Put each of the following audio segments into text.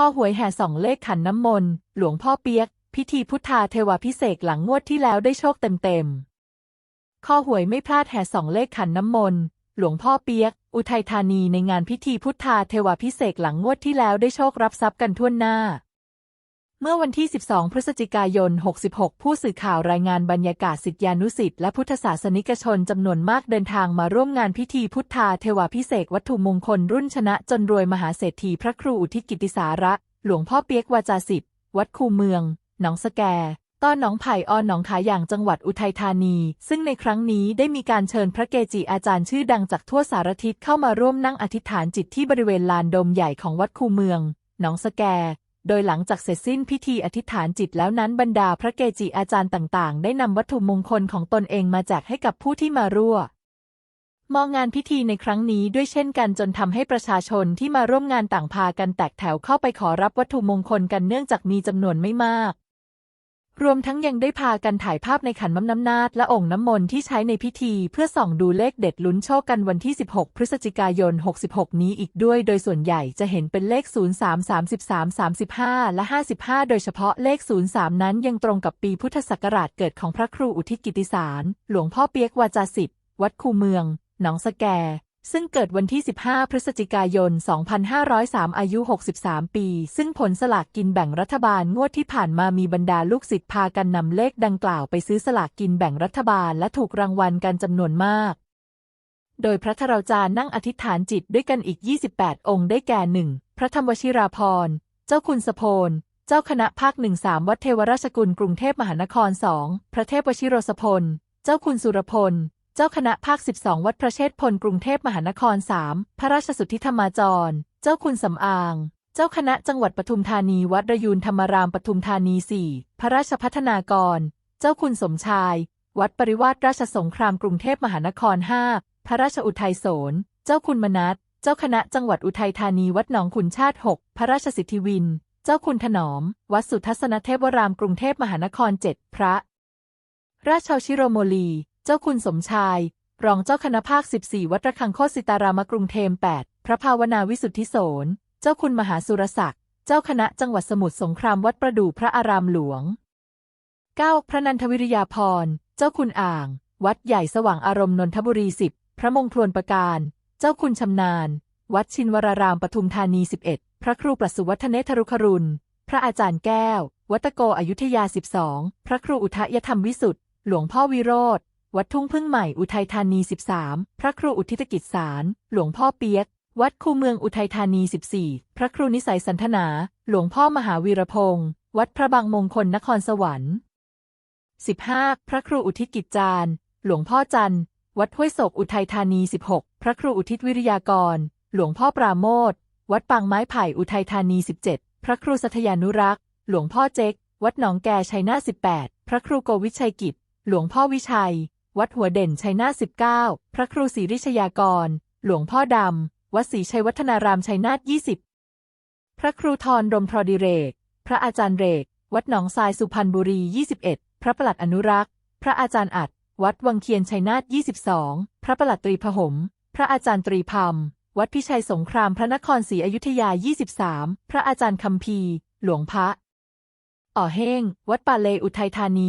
ข้อหวยแห่สองเลขขันน้ำมนต์ หลวงพ่อเปียก พิธีพุทธาเทวาพิเศษหลังงวดที่แล้วได้โชคเต็มๆข้อหวยไม่พลาดแห่สองเลขขันน้ำมนต์ หลวงพ่อเปียก อุทัยธานีในงานพิธีพุทธาเทวาพิเศษหลังงวดที่แล้วได้โชครับทรัพย์กันทั่วหน้า เมื่อวันที่ 12 พฤศจิกายน 66 ผู้สื่อข่าวรายงานบรรยากาศสิทธิานุสิทธิ์และพุทธศาสนิกชนจำนวนมากเดินทางมาร่วมงานพิธีพุทธาเทวาพิเศษวัตถุมงคลรุ่นชนะจนรวยมหาเศรษฐีพระครูอุทิศกิติสาระ หลวงพ่อเปียกวาจาสิทธ์วัดคูเมือง หนองสแกต้อนหนองไผ่ออนหนองขาอย่างจังหวัดอุทัยธานี ซึ่งในครั้งนี้ได้มีการเชิญพระเกจิอาจารย์ชื่อดังจากทั่วสารทิศเข้ามาร่วมนั่งอธิษฐานจิตที่บริเวณลานโดมใหญ่ของวัดคูเมือง หนองสแก โดยหลังจากเสร็จสิ้นพิธีอธิษฐานจิตแล้วนั้นบรรดาพระเกจิอาจารย์ต่าง ๆ ได้นำวัตถุมงคลของตนเองมาแจกให้กับผู้ที่มาร่วมมองงานพิธีในครั้งนี้ด้วยเช่นกันจนทำให้ประชาชนที่มาร่วมงานต่างพากันแตกแถวเข้าไปขอรับวัตถุมงคลกันเนื่องจากมีจำนวนไม่มาก รวมทั้งยังได้พากันถ่ายภาพในขันน้ำน้ำนาดและองค์น้ำมนต์ที่ใช้ในพิธี เพื่อส่องดูเลขเด็ดลุ้นโชคกันวันที่ 16 พฤศจิกายน 66 นี้อีกด้วย โดยส่วนใหญ่จะเห็นเป็นเลข 03 33 35 และ 55 โดยเฉพาะเลข 03 นั้นยังตรงกับปีพุทธศักราชเกิดของพระครูอุทิศกิติสาร หลวงพ่อเปียกวาจาสิทธิ์วัดคูเมือง หนองสแก ซึ่งเกิดวันที่ 15 พฤศจิกายน 2503 อายุ 63 ปี ซึ่งผลสลากกินแบ่งรัฐบาลงวดที่ผ่านมามีบรรดาลูกศิษย์พากันนำเลขดังกล่าวไปซื้อสลากกินแบ่งรัฐบาลและถูกรางวัลกันจำนวนมาก โดยพระธราจารย์นั่งอธิษฐานจิตด้วยกันอีก 28 องค์ได้แก่หนึ่ง พระธรรมวชิราพรณ์ เจ้าคุณสโพนเจ้าคณะภาคหนึ่งสามวัดเทวราชกุลกรุงเทพมหานครสองพระเทพวชิโรสพล เจ้าคุณสุรพล เจ้าคณะภาค 12 วัดพระเชษฐพลกรุงเทพมหานครสามพระราชสุทธิธรรมาจร เจ้าคุณสำอาง เจ้าคณะจังหวัดปทุมธานี วัดระยูนธรรมารามปทุมธานีสี่พระราชพัฒนากร เจ้าคุณสมชาย วัดปริวาสราชสงครามกรุงเทพมหานครห้าพระราชอุทัยโสน เจ้าคุณมนัสเจ้าคณะจังหวัดอุทัยธานี วัดหนองขุนชาติหกพระราชสิทธิวิน เจ้าคุณถนอม วัดสุทัศนเทพวรามกรุงเทพมหานครเจ็ดพระราชาชิโรโมลี เจ้าคุณสมชาย รองเจ้าคณะภาค 14 วัดระฆังโคสิตารามกรุงเทม 8 พระภาวนาวิสุทธิโสน เจ้าคุณมหาสุรศักดิ์ เจ้าคณะจังหวัดสมุทรสงครามวัดประดู่พระอารามหลวง 9. พระนันทวิริยาพร เจ้าคุณอ่าง วัดใหญ่สว่างอารมณ์นนทบุรี 10 พระมงคลวนประการ เจ้าคุณชำนาญ วัดชินวรารามปทุมธานี 11 พระครูประสุวัฒเนธรุครุณ พระอาจารย์แก้ว วัดตะโกอยุธยา 12 พระครูอุทยธรรมวิสุทธ์หลวงพ่อวิโรธ วัดทุ่งพึ่งใหม่อุทัยธานี 13 พระครูอุทิศกิจสาร หลวงพ่อเปียก วัดคูเมืองอุทัยธานี 14 พระครูนิสัยสันทนา หลวงพ่อมหาวีรพงศ์วัดพระบางมงคลนครสวรรค์ 15. พระครูอุทิศกิจจารหลวงพ่อจันทร์ วัดห้วยโศกอุทัยธานี 16 พระครูอุทิศวิริยากร หลวงพ่อปราโมทวัดปางไม้ไผ่อุทัยธานี 17 พระครูสัทยานุรักษ์ หลวงพ่อเจ๊ก วัดหนองแกชัยนาท18 พระครูโกวิชัยกิจ หลวงพ่อวิชัย วัดหัวเด่นชัยนาท19 พระครูศรีริชยากร หลวงพ่อดำ วัดศรีชัยวัฒนารามชัยนาท20 พระครูทรรมพรดิเรก พระอาจารย์เรก วัดหนองทรายสุพรรณบุรี 21 พระประหลัดอนุรักษ์ พระอาจารย์อัด วัดวังเคียนชัยนาท22 พระประหลัดตรีพหม พระอาจารย์ตรีพัมวัดพิชัยสงครามพระนครศรีอยุธยา 23 พระอาจารย์คำพีหลวงพระ อ่อเฮง วัดป่าเลอุทัยธานี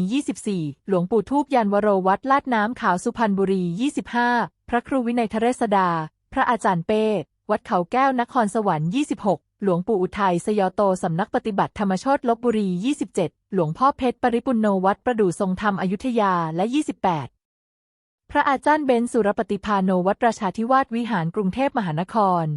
24 หลวงปู่ทูบยันวโรวัดลาดน้ำขาวสุพรรณบุรี 25 พระครูวินัยทเรศดา พระอาจารย์เป้ วัดเขาแก้วนครสวรรค์ 26 หลวงปู่อุทัยสยโตสำนักปฏิบัติธรรมโชตลบบุรี 27 หลวงพ่อเพชรปริปุณโนวัดประดู่ทรงธรรมอยุธยา และ 28พระอาจารย์เบนสุรปฏิพาโนวัดราชาธิวาสวิหารกรุงเทพมหานคร